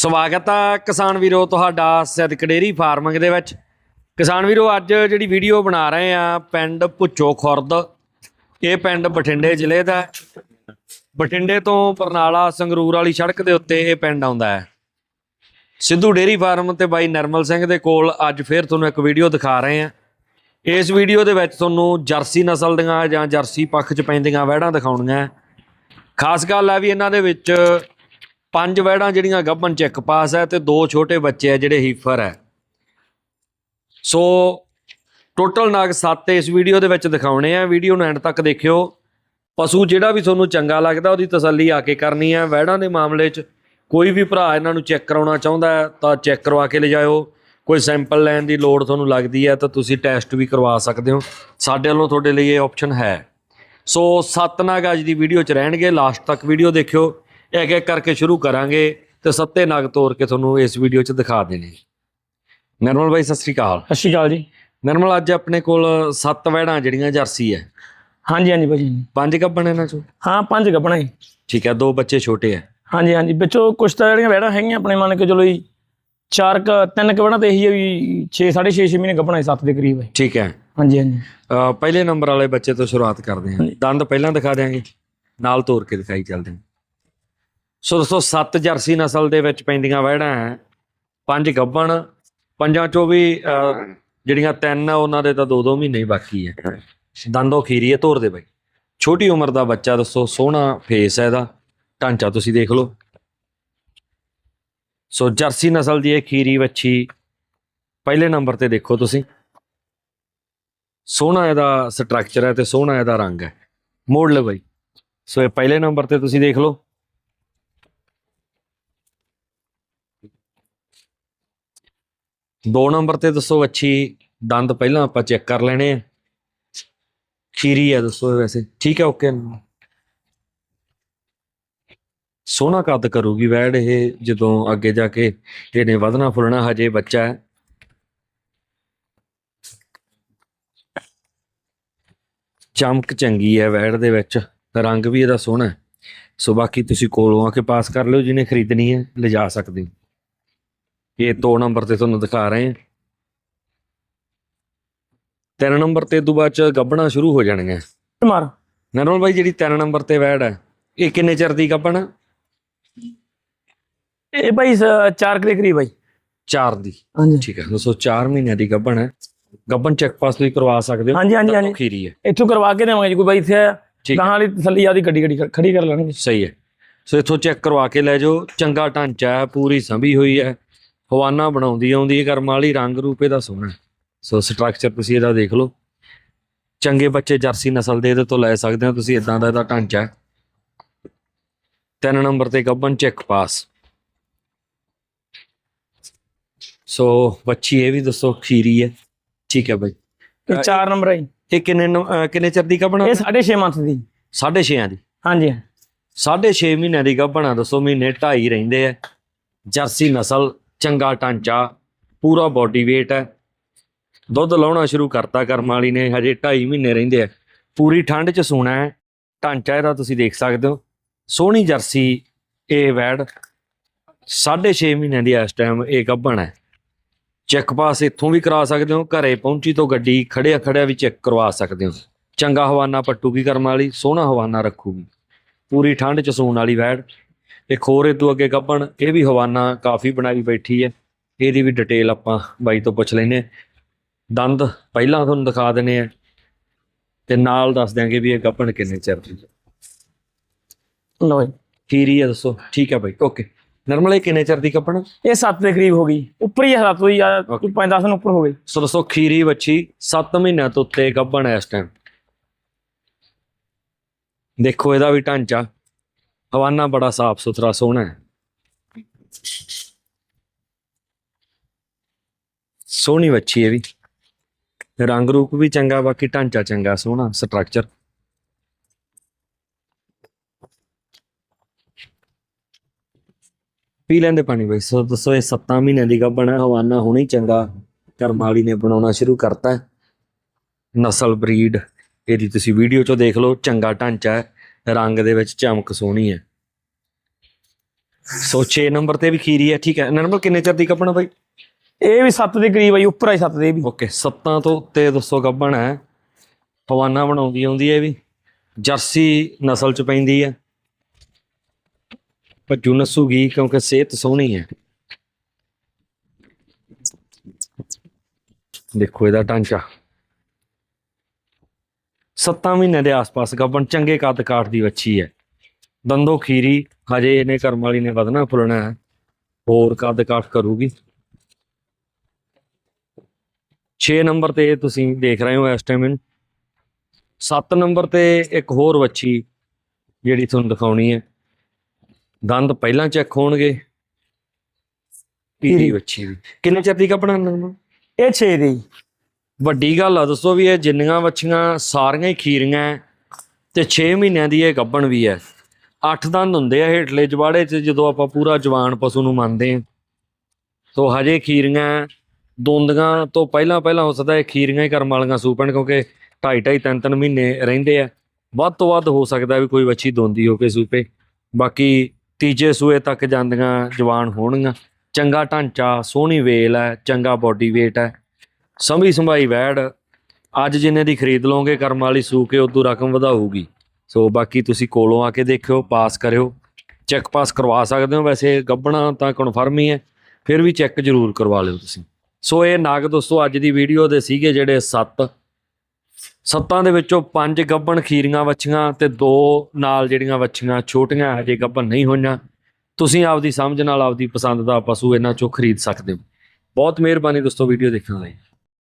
ਸਵਾਗਤ ਹੈ ਕਿਸਾਨ ਵੀਰੋ ਤੁਹਾਡਾ ਸਿੱਧਕ ਡੇਰੀ ਫਾਰਮਿੰਗ ਦੇ ਵਿੱਚ। ਕਿਸਾਨ ਵੀਰੋ, ਅੱਜ ਜਿਹੜੀ ਵੀਡੀਓ ਬਣਾ ਰਹੇ ਆ, ਪਿੰਡ ਭੁੱਚੋ ਖੁਰਦ। ਇਹ ਪਿੰਡ ਬਠਿੰਡੇ ਜ਼ਿਲ੍ਹੇ ਦਾ ਬਠਿੰਡੇ ਤੋਂ ਬਰਨਾਲਾ ਸੰਗਰੂਰ ਵਾਲੀ ਸੜਕ ਦੇ ਉੱਤੇ ਇਹ ਪਿੰਡ ਆਉਂਦਾ ਹੈ। ਸਿੱਧੂ ਡੇਰੀ ਫਾਰਮ ਤੇ ਬਾਈ ਨਰਮਲ ਸਿੰਘ ਦੇ ਕੋਲ ਅੱਜ ਫੇਰ ਤੁਹਾਨੂੰ ਇੱਕ ਵੀਡੀਓ ਦਿਖਾ ਰਹੇ ਆ। ਇਸ ਵੀਡੀਓ ਦੇ ਵਿੱਚ ਤੁਹਾਨੂੰ ਜਰਸੀ ਨਸਲ ਦੀਆਂ ਜਾਂ ਜਰਸੀ ਪੱਖ 'ਚ ਪੈਂਦੀਆਂ ਵਹਿੜਾਂ ਦਿਖਾਉਣੀਆਂ। ਖਾਸ ਗੱਲ ਹੈ ਵੀ ਇਹਨਾਂ ਦੇ ਵਿੱਚ ਪੰਜ ਵਹਿੜਾਂ ਜਿਹੜੀਆਂ ਗੱਭਣ ਚੈੱਕ ਪਾਸ ਹੈ ਤੇ ਦੋ ਛੋਟੇ ਬੱਚੇ ਹੈ ਜਿਹੜੇ ਹੀਫਰ ਹੈ। ਸੋ ਟੋਟਲ ਨਾਗ 7 ਇਸ ਵੀਡੀਓ ਦੇ ਵਿੱਚ ਦਿਖਾਉਣੇ ਆ। ਵੀਡੀਓ ਨੂੰ ਐਂਡ ਤੱਕ ਦੇਖਿਓ। ਪਸ਼ੂ ਜਿਹੜਾ ਵੀ ਤੁਹਾਨੂੰ ਚੰਗਾ ਲੱਗਦਾ, ਉਹਦੀ ਤਸੱਲੀ ਆ ਕੇ ਕਰਨੀ ਹੈ ਵਹਿੜਾਂ ਦੇ ਮਾਮਲੇ 'ਚ ਕੋਈ ਵੀ ਭਰਾ ਇਹਨਾਂ ਨੂੰ ਚੈੱਕ ਕਰਾਉਣਾ ਚਾਹੁੰਦਾ ਹੈ, ਤਾਂ ਚੈੱਕ ਕਰਵਾ ਕੇ ਲਿਜਾਇਓ। ਕੋਈ ਸੈਂਪਲ ਲੈਣ ਦੀ ਲੋੜ ਤੁਹਾਨੂੰ ਲੱਗਦੀ ਹੈ, ਤਾਂ ਤੁਸੀਂ ਟੈਸਟ ਵੀ ਕਰਵਾ ਸਕਦੇ ਹੋ। ਸਾਡੇ ਵੱਲੋਂ ਤੁਹਾਡੇ ਲਈ ਇਹ ਆਪਸ਼ਨ ਹੈ। ਸੋ ਸੱਤ ਨਾਗ ਅੱਜ ਦੀ ਵੀਡੀਓ 'ਚ ਰਹਿਣਗੇ। ਲਾਸਟ ਤੱਕ ਵੀਡੀਓ ਦੇਖਿਓ। ਇੱਕ ਇੱਕ ਕਰਕੇ ਸ਼ੁਰੂ ਕਰਾਂਗੇ ਤੇ ਸੱਤੇ ਨਗ ਤੋੜ ਕੇ ਤੁਹਾਨੂੰ ਇਸ ਵੀਡੀਓ 'ਚ ਦਿਖਾ ਦੇਣੇ ਨਰਮਲ ਬਾਈ ਸਤਿ ਸ੍ਰੀ ਅਕਾਲ। ਸਤਿ ਸ਼੍ਰੀ ਅਕਾਲ ਜੀ। ਨਰਮਲ ਅੱਜ ਆਪਣੇ ਕੋਲ ਸੱਤ ਵਹਿੜਾਂ ਜਿਹੜੀਆਂ ਜਰਸੀ ਹੈ ਹਾਂਜੀ ਹਾਂਜੀ ਭਾਜੀ। ਪੰਜ ਗੱਭਣ ਇਹਨਾਂ 'ਚੋਂ? ਹਾਂ ਪੰਜ ਗੱਪਣਾ ਜੀ। ਠੀਕ ਹੈ ਦੋ ਬੱਚੇ ਛੋਟੇ ਹੈ ਹਾਂਜੀ ਹਾਂਜੀ। ਵਿੱਚੋਂ ਕੁਛ ਤਾਂ ਜਿਹੜੀਆਂ ਵੈੜਾਂ ਹੈਗੀਆਂ ਆਪਣੇ ਮੰਨ ਕੇ ਚਲੋ ਜੀ ਚਾਰ ਕ ਤਿੰਨ ਕੁ ਵੈੜਾਂ ਤੇ ਇਹੀ ਹੈ ਵੀ 6 6.5 6 ਮਹੀਨੇ ਗੱਪਣਾ 7 ਦੇ ਕਰੀਬ ਹੈ ਠੀਕ ਹੈ ਹਾਂਜੀ ਹਾਂਜੀ। ਪਹਿਲੇ ਨੰਬਰ ਵਾਲੇ ਬੱਚੇ ਤੋਂ ਸ਼ੁਰੂਆਤ ਕਰਦੇ ਹਾਂ ਦੰਦ ਪਹਿਲਾਂ ਦਿਖਾ ਦਿਆਂਗੇ। ਨਾਲ ਤੋੜ ਕੇ ਦਿਖਾਈ ਚੱਲਦੇ ਹਾਂ ਸੋ ਦੋਸਤੋ ਸੱਤ ਜਰਸੀ ਨਸਲ ਦੇ ਵਿੱਚ ਪੈਂਦੀਆਂ ਵਹਿੜਾਂ ਹੈ ਪੰਜ ਗੱਭਣ ਪੰਜਾਂ ਚੋਂ ਵੀ ਅਹ, ਜਿਹੜੀਆਂ ਤਿੰਨ ਆ ਉਹਨਾਂ ਦੇ ਤਾਂ ਦੋ ਦੋ ਮਹੀਨੇ ਹੀ ਬਾਕੀ ਹੈ। ਦੰਦੋਂ ਖੀਰੀ ਹੈ ਤੋੜ ਦੇ ਬਾਈ। ਛੋਟੀ ਉਮਰ ਦਾ ਬੱਚਾ ਦੱਸੋ ਸੋਹਣਾ ਫੇਸ ਹੈ ਇਹਦਾ। ਢਾਂਚਾ ਤੁਸੀਂ ਦੇਖ ਲਓ। ਸੋ ਜਰਸੀ ਨਸਲ ਦੀ ਇਹ ਖੀਰੀ ਵੱਛੀ ਪਹਿਲੇ ਨੰਬਰ ਤੇ ਦੇਖੋ ਤੁਸੀਂ। ਸੋਹਣਾ ਇਹਦਾ ਸਟਰਕਚਰ ਹੈ ਤੇ ਸੋਹਣਾ ਇਹਦਾ ਰੰਗ ਹੈ ਮੋੜ ਲਓ ਬਾਈ। ਸੋ ਇਹ ਪਹਿਲੇ ਨੰਬਰ ਤੇ ਤੁਸੀਂ ਦੇਖ ਲਓ। ਦੋ ਨੰਬਰ ਤੇ ਦੱਸੋ ਅੱਛੀ ਦੰਦ ਪਹਿਲਾਂ ਆਪਾਂ ਚੈੱਕ ਕਰ ਲੈਣੇ ਆ। ਖੀਰੀ ਹੈ ਦੱਸੋ ਵੈਸੇ। ਠੀਕ ਹੈ ਓਕੇ। ਸੋਹਣਾ ਕੱਦ ਕਰੂਗੀ ਵੈੜ ਇਹ, ਜਦੋਂ ਅੱਗੇ ਜਾ ਕੇ ਇਹਨੇ ਵਧਣਾ ਫੁੱਲਣਾ ਹਜੇ ਬੱਚਾ ਹੈ। ਚਮਕ ਚੰਗੀ ਹੈ ਵੈੜ ਦੇ ਵਿੱਚ, ਰੰਗ ਵੀ ਇਹਦਾ ਸੋਹਣਾ ਸੋ ਬਾਕੀ ਤੁਸੀਂ ਕੋਲੋਂ ਆ ਕੇ ਪਾਸ ਕਰ ਲਿਓ, ਜਿਹਨੇ ਖਰੀਦਣੀ ਹੈ, ਲਿਜਾ ਸਕਦੇ ਹੋ। ਇਹ ਦੋ ਨੰਬਰ ਤੇ ਤੁਹਾਨੂੰ ਦਿਖਾ ਰਹੇ ਹਾਂ। ਤਿੰਨ ਨੰਬਰ ਤੇ ਤੋਂ ਬਾਅਦ ਚ ਗੱਬਣਾ ਸ਼ੁਰੂ ਹੋ ਜਾਣਗੀਆਂ ਮਾਰ। ਨਰਮਲ ਬਾਈ ਜਿਹੜੀ ਤਿੰਨ ਨੰਬਰ ਤੇ ਵੈੜ ਹੈ ਇਹ ਕਿੰਨੇ ਚਿਰ ਦੀ ਗੱਬਣ ਇਹ ਭਾਈ ਸ- ਚਾਰ ਕੁ ਦੇ ਕਰੀਬ ਹੈ ਜੀ। ਚਾਰ ਦੀ। ਹਾਂਜੀ। ਠੀਕ ਹੈ ਦੋਸਤੋ 4 ਮਹੀਨਿਆਂ ਦੀ ਗੱਬਣ ਹੈ। ਗੱਬਣ ਚੈੱਕ ਪਾਸ ਤੁਸੀਂ ਕਰਵਾ ਸਕਦੇ ਹੋ। ਹਾਂਜੀ ਹਾਂਜੀ ਹਾਂਜੀ। ਖੀਰੀ ਹੈ। ਇੱਥੋਂ ਕਰਵਾ ਕੇ ਦੇਵਾਂਗੇ ਜੀ ਕੋਈ ਬਾਈ ਇੱਥੇ ਗਾਹਾਂ ਵਾਲੀ ਤਸੱਲੀ ਆਦੀ ਗੱਡੀ ਗੱਡੀ ਖੜੀ ਕਰ ਲੈਣਗੇ। ਸਹੀ ਹੈ। ਸੋ ਇੱਥੋਂ ਚੈੱਕ ਕਰਵਾ ਕੇ ਲੈ ਜਾਓ। ਚੰਗਾ ਢਾਂਚਾ ਹੈ ਪੂਰੀ ਸੰਭੀ ਹੋਈ ਹੈ। ਹਵਾਨਾ ਬਣਾਉਂਦੀ ਆਉਂਦੀ ਹੈ ਕਰਮ ਵਾਲੀ ਰੰਗ ਰੂਪ ਇਹਦਾ ਸੋਹਣਾ। ਸੋ ਸਟਰਕਚਰ ਤੁਸੀਂ ਇਹਦਾ ਦੇਖ ਲਓ। ਚੰਗੇ ਬੱਚੇ ਜਰਸੀ ਨਸਲ ਦੇ ਇਹਦੇ ਤੋਂ ਲੈ ਸਕਦੇ ਹੋ ਤੁਸੀਂ ਇਦਾਂ ਦਾ ਇਹਦਾ ਢਾਂਚਾ ਹੈ। ਤਿੰਨ ਨੰਬਰ ਤੇ ਗੱਬਨ ਚੈੱਕ ਪਾਸ। ਸੋ ਬੱਚੀ ਇਹ ਵੀ ਦੱਸੋ ਖੀਰੀ ਹੈ। ਠੀਕ ਹੈ ਬਾਈ। ਇਹ ਚਾਰ ਨੰਬਰ ਹੈ। ਇਹ ਕਿੰਨੇ ਕਿੰਨੇ ਚਿਰ ਦੀ ਗੱਬਣ ਇਹ 6.5 ਮੰਥ ਦੀ। 6.5 ਦੀ ਹਾਂਜੀ। ਸਾਢੇ 6 ਮਹੀਨਿਆਂ ਦੀ ਗੱਭਣਾ ਦੱਸੋ ਮਹੀਨੇ ਢਾਈ ਰਹਿੰਦੇ ਆ। ਜਰਸੀ ਨਸਲ ਚੰਗਾ ਢਾਂਚਾ, ਪੂਰਾ ਬਾਡੀ weight ਹੈ। ਦੁੱਧ ਲਾਉਣਾ ਸ਼ੁਰੂ ਕਰਤਾ ਕਰਮ ਵਾਲੀ ਨੇ, ਹਜੇ ਢਾਈ ਮਹੀਨੇ ਰਹਿੰਦੇ ਆ। ਪੂਰੀ ਠੰਡ 'ਚ ਸੂਣਾ ਹੈ। ਢਾਂਚਾ ਇਹਦਾ ਤੁਸੀਂ ਦੇਖ ਸਕਦੇ ਹੋ। ਸੋਹਣੀ ਜਰਸੀ, ਇਹ ਵੈੜ। ਸਾਢੇ 6 ਮਹੀਨਿਆਂ ਦੀ ਇਸ ਟਾਈਮ ਇਹ ਗੱਭਣ ਹੈ। ਚੈੱਕ ਪਾਸ ਇੱਥੋਂ ਵੀ ਕਰਾ ਸਕਦੇ ਹੋ। ਘਰੇ ਪਹੁੰਚੀ ਤੋਂ ਗੱਡੀ ਖੜਿਆ ਖੜਿਆ ਵੀ ਚੈੱਕ ਕਰਵਾ ਸਕਦੇ ਹੋ। ਚੰਗਾ ਹਵਾਨਾ ਪੱਟੂਗੀ ਕਰਮ ਵਾਲੀ, ਸੋਹਣਾ ਹਵਾਨਾ ਰੱਖੂਗੀ। ਪੂਰੀ ਠੰਡ ਚ ਸੂਣ ਵਾਲੀ ਵੈੜ। ਇਹ ਖੋਰੇ ਤੋਂ ਅੱਗੇ ਗੱਭਣ ਇਹ ਵੀ ਹਵਾਨਾ ਕਾਫੀ ਬਣਾਈ ਬੈਠੀ ਹੈ। ਇਹਦੀ ਵੀ ਡਿਟੇਲ ਆਪਾਂ ਬਾਈ ਤੋਂ ਪੁੱਛ ਲੈਨੇ। ਦੰਦ ਪਹਿਲਾਂ ਤੁਹਾਨੂੰ ਦਿਖਾ ਦਿੰਨੇ ਆ ਤੇ ਨਾਲ ਦੱਸ ਦਿਆਂਗੇ ਵੀ ਇਹ ਗੱਭਣ ਕਿੰਨੇ ਚਿਰ ਦੀ ਹੈ। ਜੀ ਖੀਰੀ ਹੈ ਦੱਸੋ। ਠੀਕ ਹੈ ਬਾਈ ਓਕੇ ਨਰਮਲ ਇਹ ਕਿੰਨੇ ਚਿਰ ਦੀ ਗੱਭਣ ਇਹ 7 ਦੇ ਕਰੀਬ ਹੋ ਗਈ। ਉੱਪਰ ਹੀ ਹੈ 7 ਹੋਈ ਆ Okay. ਕੋਈ 5-10 ਨੂੰ ਉੱਪਰ ਹੋ ਗਈ ਸੋ ਦੱਸੋ ਖੀਰੀ ਬੱਚੀ 7 ਮਹੀਨਿਆਂ ਤੋਂ ਉੱਤੇ ਗੱਭਣ ਹੈ ਇਸ ਟਾਈਮ ਦੇਖੋ ਇਹਦਾ ਵੀ ਢਾਂਚਾ। ਹਵਾਨਾ ਬੜਾ ਸਾਫ਼ ਸੁਥਰਾ, ਸੋਹਣਾ ਹੈ। ਸੋਹਣੀ ਵੱਛੀ ਹੈ ਵੀ। ਰੰਗ ਰੂਪ ਵੀ ਚੰਗਾ, ਬਾਕੀ ਢਾਂਚਾ ਚੰਗਾ, ਸੋਹਣਾ ਸਟਰਕਚਰ ਪੀ ਲੈਂਦੇ ਪਾਣੀ ਬਈ, ਸੋ ਦੱਸੋ ਇਹ 7 ਮਹੀਨਿਆਂ ਦੀ ਗੱਭਣ ਹੈ, ਹਵਾਨਾ ਹੁਣੇ ਚੰਗਾ ਕਰਮਾਲੀ ਨੇ ਬਣਾਉਣਾ ਸ਼ੁਰੂ ਕਰਤਾ ਨਸਲ ਬਰੀਡ, ਇਹਦੀ ਤੁਸੀਂ ਵੀਡੀਓ ਚੋਂ ਦੇਖ ਲਓ, ਚੰਗਾ ਢਾਂਚਾ ਹੈ। ਰੰਗ ਦੇ ਵਿੱਚ ਚਮਕ ਸੋਹਣੀ ਹੈ। ਸੋ 6 ਨੰਬਰ ਤੇ ਵੀ ਖੀਰੀ ਹੈ ਠੀਕ ਹੈ। ਨੰਬਰ ਕਿੰਨੇ ਚਿਰ ਦੀ ਕੱਪਣਾ ਬਾਈ? ਇਹ ਵੀ 7 ਦੇ ਕਰੀਬ ਆ ਜੀ ਉੱਪਰ ਆ 7 ਦੇ ਵੀ। ਓਕੇ ਸੱਤਾਂ ਤੋਂ ਉੱਤੇ ਦੱਸੋ ਗੱਬਣ ਹੈ। ਪਵਾਨਾ ਬਣਾਉਂਦੀ ਆਉਂਦੀ ਹੈ ਵੀ। ਜਰਸੀ ਨਸਲ ਚ ਪੈਂਦੀ ਹੈ। ਭੱਜੂ ਨਸੂਗੀ ਕਿਉਂਕਿ ਸਿਹਤ ਸੋਹਣੀ ਹੈ। ਦੇਖੋ ਇਹਦਾ ਢਾਂਚਾ। ਸੱਤਾਂ ਮਹੀਨੇ ਦੇ ਆਸ-ਪਾਸ ਗੱਬਣ ਚੰਗੇ ਕੱਦ ਕਾਠ ਦੀ ਵੱਛੀ ਹੈ। ਦੰਦੋ ਖੀਰੀ ਹਜੇ ਇਹਨੇ ਕਰਮ ਵਾਲੀ ਨੇ ਵਧਣਾ ਫੁੱਲਣਾ ਹੈ। ਹੋਰ ਕੱਦ ਕਾਠ ਕਰੂਗੀ। 6 ਨੰਬਰ ਤੇ ਤੁਸੀਂ ਦੇਖ ਰਹੇ ਹੋ ਇਸ ਟਾਈਮ 7 ਨੰਬਰ ਤੇ ਇੱਕ ਹੋਰ ਵੱਛੀ ਜਿਹੜੀ ਤੁਹਾਨੂੰ ਦਿਖਾਉਣੀ ਹੈ। ਦੰਦ ਪਹਿਲਾਂ ਚੈੱਕ ਹੋਣਗੇ। ਪੀਰੀ। ਵੱਛੀ ਵੀ। ਕਿੰਨੇ ਚਿਰ ਦੀ ਕੱਪੜਾ ਇਹ 6 ਦੇ। ਵੱਡੀ ਗੱਲ ਆ ਦੱਸੋ ਵੀ ਇਹ ਜਿੰਨੀਆਂ ਵੱਛੀਆਂ ਸਾਰੀਆਂ ਹੀ ਖੀਰੀਆਂ ਹੈ ਤੇ 6 ਮਹੀਨਿਆਂ ਦੀ ਇਹ ਗੱਭਣ ਵੀ ਹੈ 8 ਦੰਦ ਹੁੰਦੇ ਆ ਹੇਠਲੇ ਜਵਾੜੇ 'ਚ ਜਦੋਂ ਆਪਾਂ ਪੂਰਾ ਜਵਾਨ ਪਸ਼ੂ ਨੂੰ ਮੰਨਦੇ ਹਾਂ ਸੋ ਹਜੇ ਖੀਰੀਆਂ ਦੋਂਦੀਆਂ ਤੋਂ ਪਹਿਲਾਂ ਪਹਿਲਾਂ ਹੋ ਸਕਦਾ ਇਹ ਖੀਰੀਆਂ ਹੀ ਕਰਮ ਵਾਲੀਆਂ ਸੂਪਣ ਕਿਉਂਕਿ ਢਾਈ ਢਾਈ ਤਿੰਨ ਤਿੰਨ ਮਹੀਨੇ ਰਹਿੰਦੇ ਆ। ਵੱਧ ਤੋਂ ਵੱਧ ਹੋ ਸਕਦਾ ਵੀ ਕੋਈ ਵੱਛੀ ਦੋਂਦੀ ਹੋ ਕੇ ਸੂਪੇ। ਬਾਕੀ ਤੀਜੇ ਸੂਏ ਤੱਕ ਜਾਂਦੀਆਂ ਜਵਾਨ ਹੋਣਗੀਆਂ। ਚੰਗਾ ਢਾਂਚਾ, ਸੋਹਣੀ ਵੇਲ ਹੈ ਚੰਗਾ ਬਾਡੀ weight ਹੈ ਸੰਭੀ ਸੰਭਾਈ ਵੈੜ, ਅੱਜ ਜਿੰਨੇ ਦੀ ਖਰੀਦ ਲਓਗੇ, ਕਰਮ ਵਾਲੀ ਸੂ ਕੇ ਉਦੋਂ ਰਕਮ ਵਧਾਊਗੀ। ਸੋ ਬਾਕੀ ਤੁਸੀਂ ਕੋਲੋਂ ਆ ਕੇ ਦੇਖਿਓ, ਪਾਸ ਕਰਿਓ। ਚੈੱਕ ਪਾਸ ਕਰਵਾ ਸਕਦੇ ਹੋ, ਵੈਸੇ ਗੱਬਣਾ ਤਾਂ ਕਨਫਰਮ ਹੀ ਹੈ, ਫਿਰ ਵੀ ਚੈੱਕ ਜ਼ਰੂਰ ਕਰਵਾ ਲਿਓ ਤੁਸੀਂ। ਸੋ ਇਹ ਨਾਗ ਦੋਸਤੋ, ਅੱਜ ਦੀ ਵੀਡੀਓ ਦੇ ਸੀਗੇ ਜਿਹੜੇ 7 ਸੱਤਾਂ ਦੇ ਵਿੱਚੋਂ ਪੰਜ ਗੱਬਣ ਖੀਰੀਆਂ ਵੱਛੀਆਂ ਤੇ ਦੋ ਨਾਲ ਜਿਹੜੀਆਂ ਵੱਛੀਆਂ ਛੋਟੀਆਂ, ਹਜੇ ਗੱਬਣ ਨਹੀਂ ਹੋਈਆਂ। ਤੁਸੀਂ ਆਪਦੀ ਸਮਝ ਨਾਲ, ਆਪਦੀ ਪਸੰਦ ਦਾ ਪਸ਼ੂ ਇਹਨਾਂ ਚੋਂ ਖਰੀਦ ਸਕਦੇ ਹੋ। ਬਹੁਤ ਮਿਹਰਬਾਨੀ ਦੋਸਤੋ ਵੀਡੀਓ ਦੇਖਣ ਲਈ।